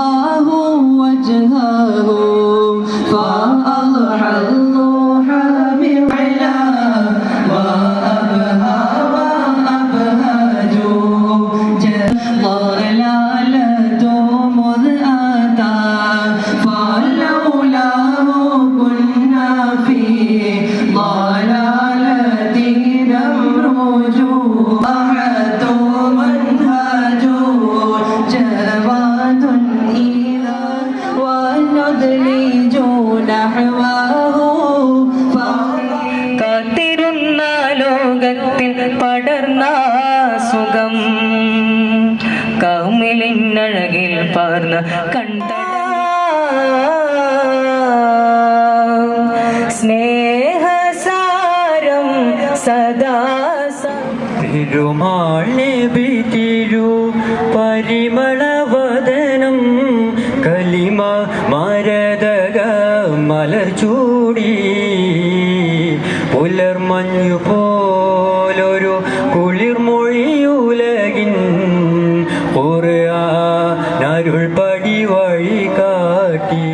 الله وجهه. فأضحى الروح بعلا وأبهى وأبهج ضلالة കാത്തിരുന്ന ലോകത്തിൽ പടർന്ന സുഖം. കൗമിലിന്നഴകിൽ പാർന്ന കണ്ട സ്നേഹസാരം സദാ തിരുമാളിരു പരിമളവദനം കലിമ മലർ ചൂടി പുലർമഞ്ഞു പോലൊരു കുളിർമൊഴിയുലകിൻ കുറുൾ പടി വഴി കാട്ടി.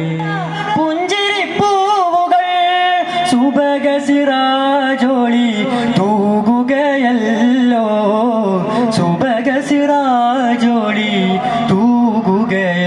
പുഞ്ചിരിപ്പൂവുകൾ സുബകസിറാജോളി തൂകുകയല്ലോ. സുബകസിറാജോളി തൂകുകയല്ലോ.